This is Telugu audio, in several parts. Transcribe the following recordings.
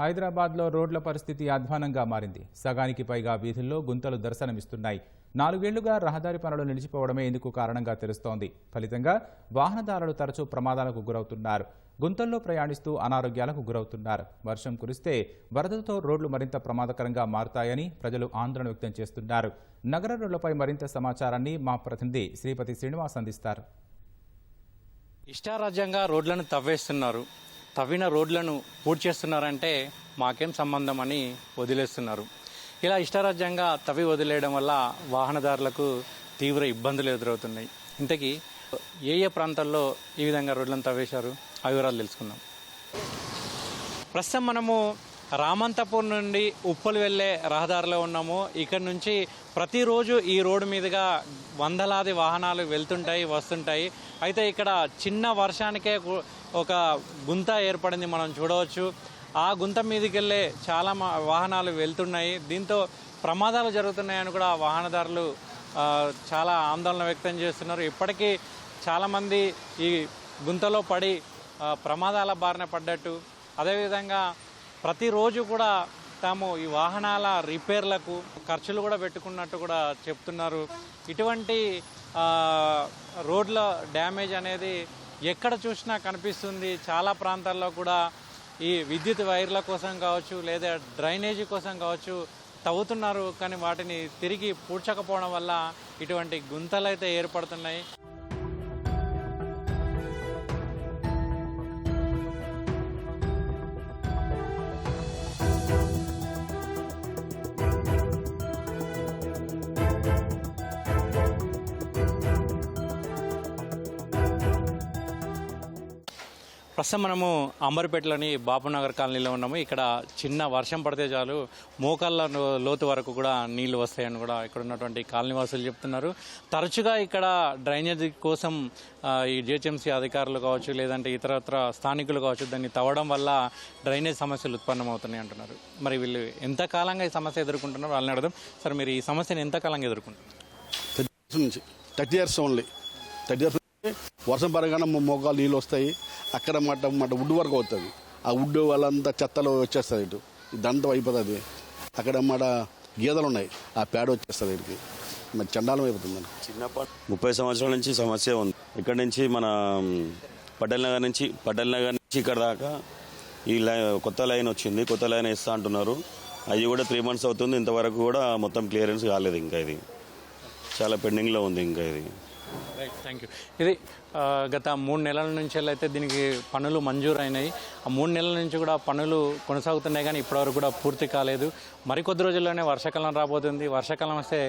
హైదరాబాద్లో రోడ్ల పరిస్థితి అధ్వానంగా మారింది. సగానికి పైగా వీధుల్లో గుంతలు దర్శనమిస్తున్నాయి. నాలుగేళ్ళుగా రహదారి పనులు నిలిచిపోవడమే ఇందుకు కారణంగా తెలుస్తోంది. ఫలితంగా వాహనదారులు తరచూ ప్రమాదాలకు గురవుతున్నారు. గుంతల్లో ప్రయాణిస్తూ అనారోగ్యాలకు గురవుతున్నారు. వర్షం కురిస్తే వరదలతో రోడ్లు మరింత ప్రమాదకరంగా మారుతాయని ప్రజలు ఆందోళన వ్యక్తం చేస్తున్నారు. నగర రోడ్లపై మరింత సమాచారాన్ని మా ప్రతినిధి శ్రీపతి శ్రీనివాస్ అందిస్తారు. ఇష్టారాజ్యంగా రోడ్లను తవ్వేస్తున్నారు. తవ్విన రోడ్లను పూర్తి చేస్తున్నారంటే మాకేం సంబంధం అని వదిలేస్తున్నారు. ఇలా ఇష్టారాజ్యంగా తవ్వి వదిలేయడం వల్ల వాహనదారులకు తీవ్ర ఇబ్బందులు ఎదురవుతున్నాయి. ఇంతకీ ఏ ఏ ప్రాంతాల్లో ఈ విధంగా రోడ్లను తవ్వేశారు? ఆ వివరాలు తెలుసుకుందాం. ప్రస్తుతం మనము రామంతపూర్ నుండి ఉప్పలు వెళ్ళే రహదారిలో ఉన్నాము. ఇక్కడ నుంచి ప్రతిరోజు ఈ రోడ్డు మీదుగా వందలాది వాహనాలు వెళ్తుంటాయి వస్తుంటాయి. అయితే ఇక్కడ చిన్న వర్షానికే ఒక గుంత ఏర్పడింది మనం చూడవచ్చు. ఆ గుంత మీదకి వెళ్ళే చాలా వాహనాలు వెళ్తున్నాయి. దీంతో ప్రమాదాలు జరుగుతున్నాయని కూడా వాహనదారులు చాలా ఆందోళన వ్యక్తం చేస్తున్నారు. ఇప్పటికీ చాలామంది ఈ గుంతలో పడి ప్రమాదాల బారిన పడ్డట్టు. అదేవిధంగా ప్రతిరోజు కూడా తాము ఈ వాహనాల రిపేర్లకు ఖర్చులు కూడా పెట్టుకున్నట్టు కూడా చెప్తున్నారు. ఇటువంటి రోడ్ల డ్యామేజ్ అనేది ఎక్కడ చూసినా కనిపిస్తుంది. చాలా ప్రాంతాల్లో కూడా ఈ విద్యుత్ వైర్ల కోసం కావచ్చు లేదా డ్రైనేజీ కోసం కావచ్చు తవ్వుతున్నారు. కానీ వాటిని తిరిగి పూడ్చకపోవడం వల్ల ఇటువంటి గుంతలు అయితే ఏర్పడుతున్నాయి. ప్రస్తుతం మనము అంబర్పేటలోని బాపునగర్ కాలనీలో ఉన్నాము. ఇక్కడ చిన్న వర్షం పడితే చాలు మోకాళ్ళ లోతు వరకు కూడా నీళ్ళు వస్తాయని కూడా ఇక్కడ ఉన్నటువంటి కాలనీవాసులు చెప్తున్నారు. తరచుగా ఇక్కడ డ్రైనేజీ కోసం ఈ జిహెచ్ఎంసీ అధికారులు కావచ్చు లేదంటే ఇతరత్ర స్థానికులు కావచ్చు దాన్ని తవ్వడం వల్ల డ్రైనేజ్ సమస్యలు ఉత్పన్నమవుతున్నాయి అంటున్నారు. మరి వీళ్ళు ఎంతకాలంగా ఈ సమస్య ఎదుర్కొంటున్నారు వాళ్ళని అడదాం సార్ మీరు ఈ సమస్యను ఎంతకాలంగా ఎదుర్కొంటున్నారు? Thirty years thirty years only. Thirty years వర్షం పడగానే మా మొగ్గాలు నీళ్ళు వస్తాయి. అక్కడ మాట మాట వుడ్ వరకు అవుతుంది. ఆ వుడ్ వాళ్ళంతా చెత్తలో వచ్చేస్తుంది ఇటు. దంతం అయిపోతుంది. అక్కడ మాట గీదలు ఉన్నాయి. ఆ పేడ వచ్చేస్తుంది ఇటుకి. మరి చండాలం అయిపోతుంది చిన్నప్పటి ముప్పై సంవత్సరాల నుంచి సమస్య ఉంది. ఇక్కడ నుంచి మన పటేల్ నగర్ నుంచి పటేల్ నగర్ నుంచి ఇక్కడ దాకా ఈ లైన్ కొత్త లైన్ వచ్చింది. కొత్త లైన్ ఇస్తా అంటున్నారు. అది కూడా త్రీ మంత్స్ అవుతుంది. ఇంతవరకు కూడా మొత్తం క్లియరెన్స్ కాలేదు ఇంకా ఇది. చాలా పెండింగ్లో ఉంది ఇంకా ఇది. రైట్ థ్యాంక్ యూ ఇది గత మూడు నెలల నుంచి అయితే దీనికి పనులు మంజూరు అయినాయి ఆ మూడు నెలల నుంచి కూడా పనులు కొనసాగుతున్నాయి కానీ ఇప్పటివరకు కూడా పూర్తి కాలేదు. మరికొద్ది రోజుల్లోనే వర్షాకాలం రాబోతుంది. వర్షాకాలం వస్తే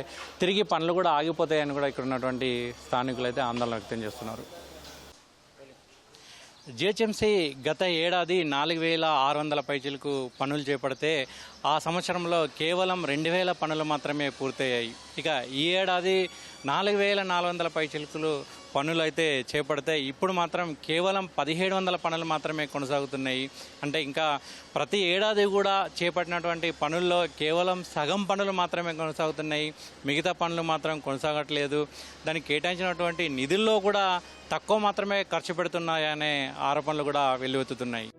తిరిగి పనులు కూడా ఆగిపోతాయని కూడా ఇక్కడ ఉన్నటువంటి స్థానికులు అయితే ఆందోళన వ్యక్తం చేస్తున్నారు. జిహెచ్ఎంసీ గత ఏడాది నాలుగు వేల ఆరు వందల పైచీలకు పనులు చేపడితే ఆ సంవత్సరంలో కేవలం రెండు వేల పనులు మాత్రమే పూర్తయ్యాయి. ఇక ఈ ఏడాది నాలుగు వేల నాలుగు వందల పైచిలుకులు పనులు అయితే చేపడతాయి. ఇప్పుడు మాత్రం కేవలం పదిహేడు వందల పనులు మాత్రమే కొనసాగుతున్నాయి. అంటే ఇంకా ప్రతి ఏడాది కూడా చేపట్టినటువంటి పనుల్లో కేవలం సగం పనులు మాత్రమే కొనసాగుతున్నాయి. మిగతా పనులు మాత్రం కొనసాగట్లేదు. దానికి కేటాయించినటువంటి నిధుల్లో కూడా తక్కువ మాత్రమే ఖర్చు పెడుతున్నాయనే ఆరోపణలు కూడా వెల్లువెత్తుతున్నాయి.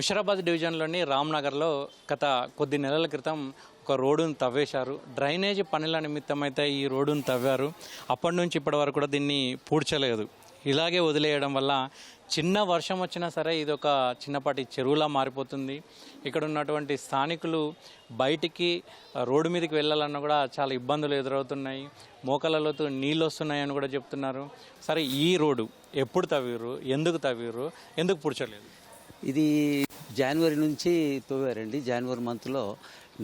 ముషరాబాద్ డివిజన్లోని రామ్నగర్లో గత కొద్ది నెలల క్రితం ఒక రోడ్డును తవ్వేశారు. డ్రైనేజీ పనుల నిమిత్తం అయితే ఈ రోడ్డును తవ్వారు. అప్పటి నుంచి ఇప్పటి వరకు కూడా దీన్ని పూడ్చలేదు. ఇలాగే వదిలేయడం వల్ల చిన్న వర్షం వచ్చినా సరే ఇది ఒక చిన్నపాటి చెరువులా మారిపోతుంది. ఇక్కడ ఉన్నటువంటి స్థానికులు బయటికి రోడ్డు మీదకి వెళ్ళాలన్నా కూడా చాలా ఇబ్బందులు ఎదురవుతున్నాయి. మోకలలోతో నీళ్ళు వస్తున్నాయని కూడా చెప్తున్నారు. సరే ఈ రోడ్డు ఎప్పుడు తవ్విరు ఎందుకు తవ్విరు ఎందుకు పూడ్చలేదు? ఇది జనవరి నుంచి తవ్వారండి జనవరి మంత్లో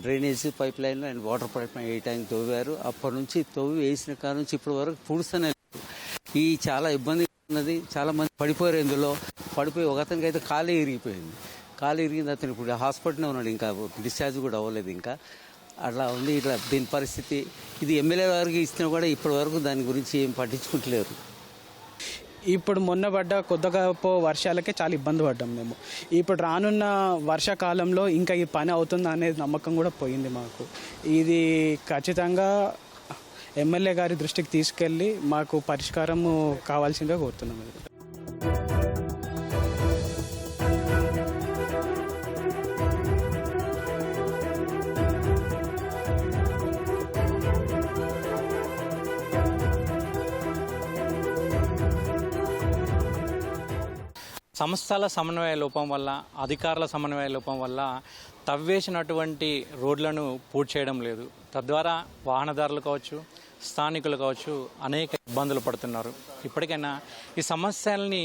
drainage pipe line and water pipe line వేయటానికి తవ్వారు అప్పటి నుంచి తవ్వి వేసిన కాడ నుంచి ఇప్పటి వరకు పూడుస్తూనే ఈ చాలా ఇబ్బంది ఉన్నది. చాలా మంది పడిపోయారు ఇందులో. పడిపోయి ఒక అతనికి అయితే కాలు ఇరిగిపోయింది. కాలు ఇరిగింది అతను ఇప్పుడు హాస్పిటల్లో ఉన్నాడు. ఇంకా డిశ్చార్జ్ కూడా అవ్వలేదు ఇంకా. అట్లా ఉంది. ఇట్లా దీని పరిస్థితి. ఇది ఎమ్మెల్యే వారికి ఇచ్చినా కూడా ఇప్పటి వరకు దాని గురించి ఏం పట్టించుకుంటలేరు. ఇప్పుడు మొన్న పడ్డ కొద్దిగా పో వర్షాలకే చాలా ఇబ్బంది పడ్డాం మేము. ఇప్పుడు రానున్న వర్షాకాలంలో ఇంకా ఈ పని అవుతుంది అనేది నమ్మకం కూడా పోయింది మాకు. ఇది ఖచ్చితంగా ఎమ్మెల్యే గారి దృష్టికి తీసుకెళ్ళి మాకు పరిష్కారము కావాల్సిందిగా కోరుతున్నాం. సంస్థల సమన్వయ లోపం వల్ల అధికారుల సమన్వయ లోపం వల్ల తవ్వేసినటువంటి రోడ్లను పూర్తి చేయడం లేదు. తద్వారా వాహనదారులు కావచ్చు స్థానికులు కావచ్చు అనేక ఇబ్బందులు పడుతున్నారు. ఇప్పటికైనా ఈ సమస్యల్ని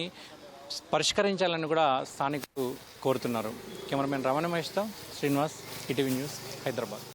పరిష్కరించాలని కూడా స్థానికులు కోరుతున్నారు. కెమెరామెన్ రమణ మహేష్తో శ్రీనివాస్ ఈటీవీ న్యూస్ హైదరాబాద్.